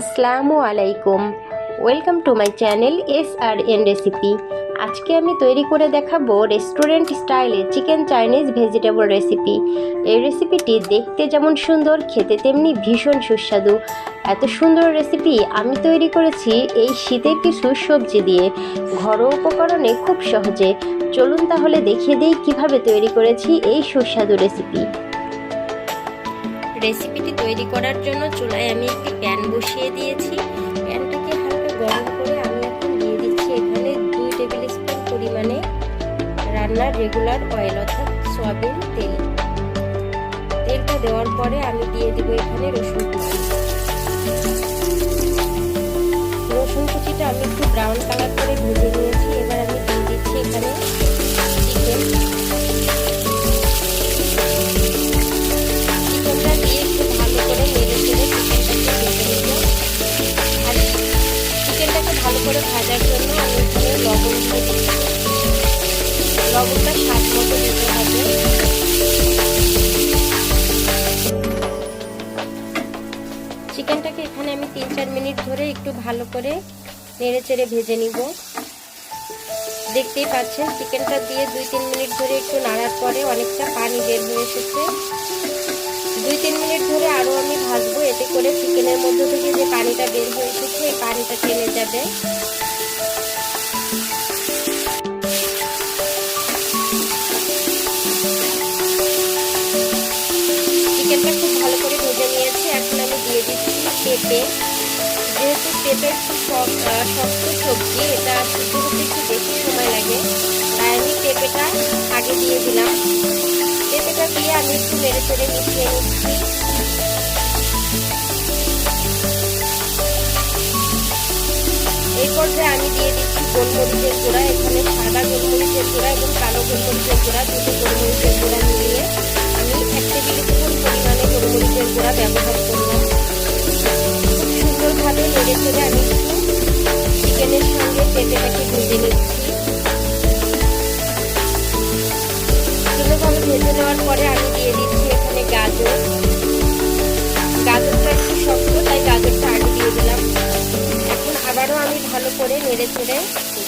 আসসালামু আলাইকুম। Welcome to my channel S R N recipe আজকে আমি তৈরি করে দেখাবো রেস্টুরেন্ট স্টাইলে চিকেন চাইনিজ ভেজিটেবল রেসিপি এই রেসিপিটি দেখতে যেমন সুন্দর, খেতে তেমনি ভীষণ সুস্বাদু। এত সুন্দর রেসিপি আমি তৈরি করেছি এই শীতের কিছু সবজি দিয়ে। ঘরোয়া উপকরণে খুব সহজে। চলুন তাহলে দেখিয়ে দিই কীভাবে তৈরি করেছি এই সুস্বাদু রেসিপি রেসিপিটি তৈরি করার জন্য চুলায় আমি একটি প্যান বসিয়ে দিয়েছি। প্যানটাকে হালকা গরম করে আমি এখন দিয়ে দিচ্ছি এখানে দুই টেবিল স্পুন পরিমাণে রান্নার রেগুলার অয়েল অর্থাৎ সয়াবিন তেল। তেলটা দেওয়ার পরে আমি দিয়ে দেবো এখানে রসুন কুচি। রসুন কুচিটা আমি একটু ব্রাউন কালার করে ভেজে নিয়েছি। করে ভাজার জন্য আমি এখানে লবণ দিয়ে দিচ্ছি। লবণটা স্বাদ মতো দিতে হবে। চিকেনটাকে এখানে আমি তিন চার মিনিট ধরে একটু ভালো করে নেড়ে চেড়ে ভেজে নিব। দেখতেই পাচ্ছেন, চিকেনটা দিয়ে দুই তিন মিনিট ধরে একটু নাড়ার পরে অনেকটা পানি বের হয়ে এসেছে। দুই তিন মিনিট ধরে আরও আমি ভাজবো, এতে করে চিকেনের মধ্যে থেকে যে পানিটা বের হয়ে এসেছে পানিটা টেনে যাবে। চিকেনটা খুব ভালো করে ভেজে নিয়েছি, এখন আমি দিয়ে দিচ্ছি পেঁপে। যেহেতু পেঁপে একটু শক্ত সবজি, এটা সিদ্ধ হতে একটু বেশি সময় লাগে, তাই আমি পেঁপেটা আগে দিয়ে দিলাম। পেঁপেটা দিয়ে আমি একটু নেড়ে চেড়ে মিশিয়ে নিচ্ছি। পর্যায়ে আমি দিয়ে দিচ্ছি গোলমরিচের গুঁড়া, এখানে সাদা গোলমরিচের গুঁড়া এবং কালো গোলমরিচের গুঁড়া, দুটো গোলমরিচের গুঁড়া মিলিয়ে আমি এক টেবিল স্পুন পরিমাণে গোলমরিচের গুঁড়া ব্যবহার করলাম খুব সুন্দরভাবে নেড়ে চেড়ে আমি একটু চিকেনের সঙ্গে পেঁপেটাকে ভেজে নিচ্ছি। সুন্দরভাবে ভেজে নেওয়ার পরে আমি দিয়ে দিচ্ছি এখানে গাজর। গাজরটা একটু শক্ত, তাই গাজরটা আবারও আমি ভালো করে নেড়ে চেড়ে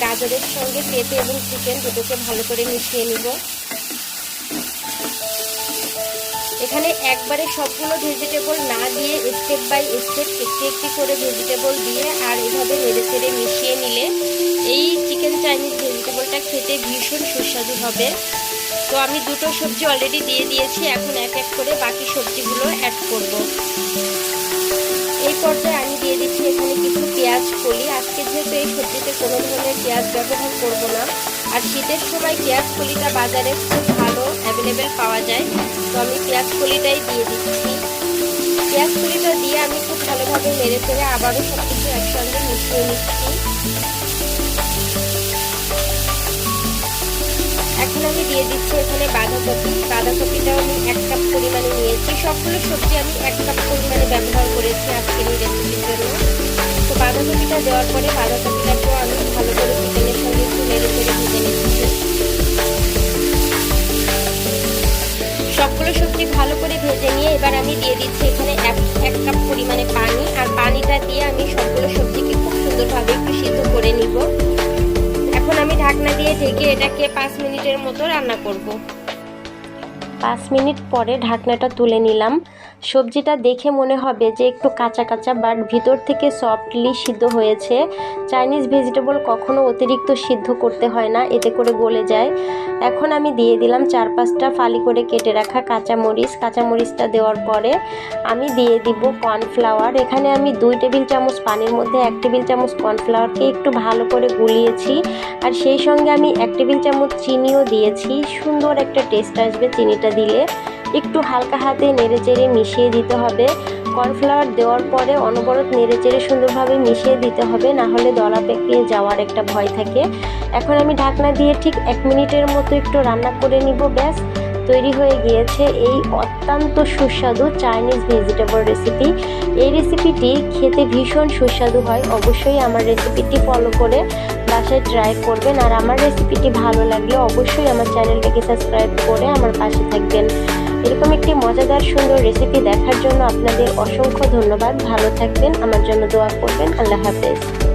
গাজরের সঙ্গে পেঁপে এবং চিকেন দুটোকে ভালো করে মিশিয়ে নিব। এখানে একবারে সবগুলো ভেজিটেবল না দিয়ে স্টেপ বাই স্টেপ একটি একটি করে ভেজিটেবল দিয়ে আর এভাবে নেড়ে চেড়ে মিশিয়ে নিলে এই চিকেন চাইনিজ ভেজিটেবলটা খেতে ভীষণ সুস্বাদু হবে। তো আমি দুটো সবজি অলরেডি দিয়ে দিয়েছি, এখন এক এক করে বাকি সবজিগুলো অ্যাড করব। এই পর্যায়ে আমি দিয়ে দিচ্ছি এখানে পেঁয়াজ কলি। আজকে যেহেতু এই সবজিতে কোনো ধরনের পেঁয়াজ ব্যবহার করব না, আর শীতের সময় পেঁয়াজ কলিটা বাজারে খুব ভালো অ্যাভেলেবেল পাওয়া যায়, তো আমি পেঁয়াজ কলিটাই দিয়ে দিচ্ছি। পেঁয়াজ কলিটা দিয়ে আমি খুব ভালোভাবে মেরে চেড়ে আবারও সব কিছু একসঙ্গে মিশিয়ে নিচ্ছি। এখন আমি দিয়ে দিচ্ছি এখানে সবগুলো সবজি আমি এক কাপ পরিমাণে ব্যবহার করেছি আজকের এই রেসিপির জন্য। তো বাঁধাকপিটা দেওয়ার পরে বাঁধাকপিটাকেও আমি ভালো করে চিকেনের সঙ্গে একটু নেড়ে চেড়ে ভেজে নিচ্ছি। সবগুলো সবজি ভালো করে ভেজে নিয়ে এবার আমি দিয়ে দিচ্ছি এখানে এক এক কাপ পরিমাণে পানি। আর পানিটা দিয়ে আমি সবগুলো সবজিকে খুব সুন্দরভাবে একটু সিদ্ধ করে নিব। এখন আমি ঢাকনা দিয়ে ঢেকে এটাকে পাঁচ মিনিটের মতো রান্না করব। পাঁচ মিনিট পরে ঢাকনাটা তুলে নিলাম। সবজিটা দেখে মনে হবে যে একটু কাঁচা কাঁচা বাট ভিতর থেকে সফটলি সিদ্ধ হয়েছে। চাইনিজ ভেজিটেবল কখনো অতিরিক্ত সিদ্ধ করতে হয় না, এতে করে গলে যায়। এখন আমি দিয়ে দিলাম চার পাঁচটা ফালি করে কেটে রাখা কাঁচামরিচ। কাঁচামরিচটা দেওয়ার পরে আমি দিয়ে দিব কর্নফ্লাওয়ার এখানে আমি দুই টেবিল চামচ পানির মধ্যে এক টেবিল চামচ কর্নফ্লাওয়ারকে একটু ভালো করে গুলিয়েছি। আর সেই সঙ্গে আমি এক টেবিল চামচ চিনিও দিয়েছি। সুন্দর একটা টেস্ট আসবে চিনিটা দিলে। একটু হালকা হাতে নেড়েচেড়ে মিশিয়ে দিতে হবে। কর্নফ্লাওয়ার দেওয়ার পরে অনবরত নেড়েচেড়ে সুন্দরভাবে মিশিয়ে দিতে হবে, না হলে দলা পেকিয়ে যাওয়ার একটা ভয় থাকে। এখন আমি ঢাকনা দিয়ে ঠিক এক মিনিটের মতো একটু রান্না করে নিব, ব্যাস। তৈরি হয়ে গিয়েছে এই অত্যন্ত সুস্বাদু চাইনিজ ভেজিটেবল রেসিপি। এই রেসিপিটি খেতে ভীষণ সুস্বাদু হয়, অবশ্যই আমার রেসিপিটি ফলো করে বাসায় ট্রাই করবেন। আর আমার রেসিপিটি ভালো লাগলে অবশ্যই আমার চ্যানেলটাকে সাবস্ক্রাইব করে আমার পাশে থাকবেন। এরকম একটি মজাদার, সুন্দর রেসিপি দেখার জন্য আপনাদের অসংখ্য ধন্যবাদ। ভালো থাকবেন। আমার জন্য দোয়া করবেন। আল্লাহ হাফেজ।